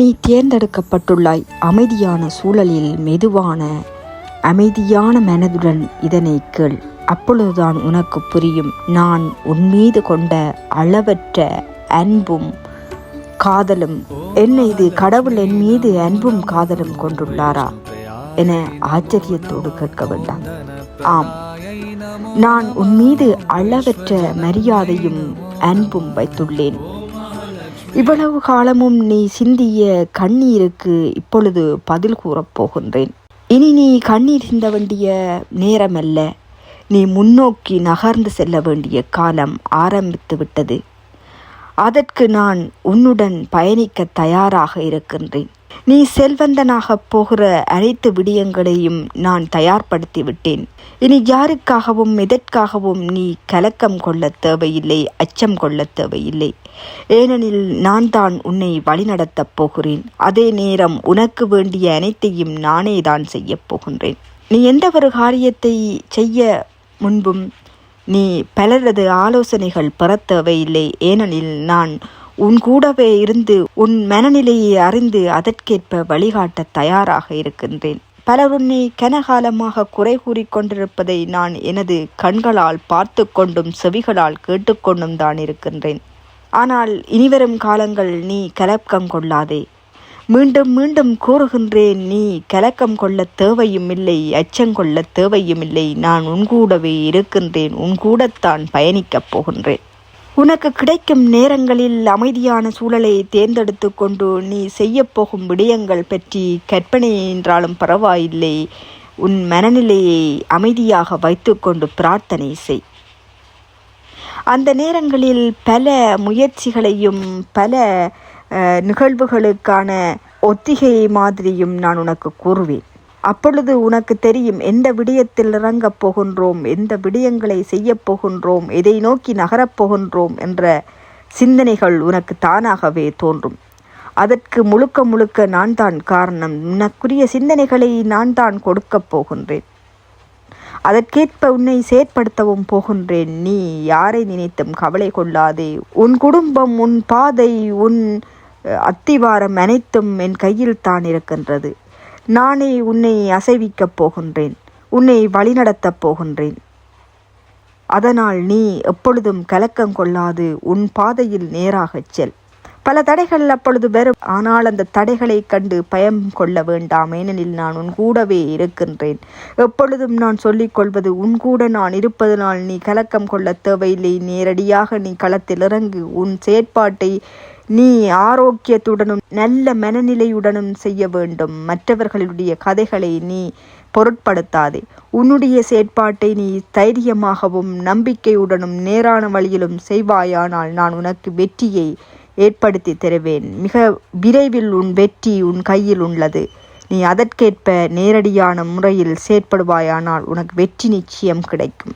நீ தேர்ந்தெடுக்கப்பட்டுள்ளாய். அமைதியான சூழலில் மெதுவான அமைதியான மனதுடன் இதனை கேள். அப்பொழுதுதான் உனக்கு புரியும். நான் உன் மீது கொண்ட அளவற்ற அன்பும் காதலும் என்ன இது கடவுள் என் மீது அன்பும் காதலும் கொண்டுள்ளாரா? என ஆச்சரியத்தோடு கேட்க வேண்டாம். ஆம். நான் உன் மீது அளவற்ற மரியாதையும் அன்பும் வைத்துள்ளேன். இவ்வளவு காலமும் நீ சிந்திய கண்ணீருக்கு இப்பொழுது பதில் கூறப் போகின்றேன். இனி நீ கண்ணீர் சிந்த வேண்டிய நேரமல்ல. நீ முன்னோக்கி நகர்ந்து செல்ல வேண்டிய காலம் ஆரம்பித்து விட்டது. அதற்கு நான் உன்னுடன் பயணிக்க தயாராக இருக்கின்றேன். நீ செல்வந்தனாகப் போகிற அனைத்து விடயங்களையும் நான் தயார்படுத்தி விட்டேன் இனி யாருக்காகவும் எதற்காகவும் நீ கலக்கம் கொள்ளத் தேவையில்லை அச்சம் கொள்ளத் தேவையில்லை. ஏனெனில் நான் தான் உன்னை வழிநடத்தப் போகிறேன். அதே நேரம் உனக்கு வேண்டிய அனைத்தையும் நானே தான் செய்யப் போகின்றேன். நீ எந்த ஒரு காரியத்தை செய்ய முன்பும் நீ பலரது ஆலோசனைகள் பரத்தவையில்லை ஏனெனில் நான் உன் கூடவே இருந்து உன் மனநிலையை அறிந்து அதற்கேற்ப வழிகாட்ட தயாராக இருக்கின்றேன். பலர் உன்னை கனகாலமாக குறை கூறிக் கொண்டிருப்பதை நான் எனது கண்களால் பார்த்து கொண்டும் செவிகளால் கேட்டுக்கொண்டும் தான் இருக்கின்றேன். ஆனால் இனிவரும் காலங்கள் நீ கலக்கம் கொள்ளாதே. மீண்டும் மீண்டும் கூறுகின்றேன் நீ கலக்கம் கொள்ள தேவையும் இல்லை அச்சம் கொள்ள தேவையும் இல்லை நான் உன்கூடவே இருக்கின்றேன் உன்கூடத்தான் பயணிக்கப் போகின்றேன். உனக்கு கிடைக்கும் நேரங்களில் அமைதியான சூழலை தேர்ந்தெடுத்து கொண்டு நீ செய்யப்போகும் விடயங்கள் பற்றி கற்பனை என்றாலும் பரவாயில்லை. உன் மனநிலையை அமைதியாக வைத்துக்கொண்டு பிரார்த்தனை செய். அந்த நேரங்களில் பல முயற்சிகளையும் பல நிகழ்வுகளுக்கான ஒத்திகை மாதிரியும் நான் உனக்கு கூறுவேன். அப்பொழுது உனக்கு தெரியும் எந்த விடயத்தில் இறங்கப் போகின்றோம் எந்த விடயங்களை செய்யப் போகின்றோம் எதை நோக்கி நகரப் போகின்றோம் என்ற சிந்தனைகள் உனக்கு தானாகவே தோன்றும். அதற்கு முழுக்க முழுக்க நான் தான் காரணம். உனக்குரிய சிந்தனைகளை நான் தான் கொடுக்கப் போகின்றேன். அதற்கேற்ப உன்னை செயற்படுத்தவும் போகின்றேன். நீ யாரை நினைத்தும் கவலை கொள்ளாதே. உன் குடும்பம் உன் பாதை உன் அத்திவாரம் அனைத்தும் என் கையில் தான் இருக்கின்றது. நானே உன்னை அசைவிக்கப் போகின்றேன். உன்னை வழிநடத்தப் போகின்றேன். அதனால் நீ எப்பொழுதும் கலக்கம் கொள்ளாது. உன் பாதையில் நேராகச் செல். பல தடைகள் அப்பொழுது வரும். ஆனால் அந்த தடைகளை கண்டு பயம் கொள்ள வேண்டாம். ஏனெனில் நான் உன் கூடவே இருக்கின்றேன். எப்பொழுதும் நான் சொல்லிக் கொள்வது உன் கூட நான் இருப்பதனால் நீ கலக்கம் கொள்ள தேவையில்லை. நேரடியாக நீ களத்தில் இறங்கு. உன் செயற்பாட்டை நீ ஆரோக்கியத்துடனும் நல்ல மனநிலையுடனும் செய்ய வேண்டும். மற்றவர்களுடைய கதைகளை நீ பொருட்படுத்தாதே. உன்னுடைய செயற்பாட்டை நீ தைரியமாகவும் நம்பிக்கையுடனும் நேரான வழியிலும் செய்வாயானால் நான் உனக்கு வெற்றியை ஏற்படுத்தி தருவேன். மிக விரைவில் உன் வெற்றி உன் கையில் உள்ளது. நீ அதற்கேற்ப நேரடியான முறையில் செயற்படுவாயானால் உனக்கு வெற்றி நிச்சயம் கிடைக்கும்.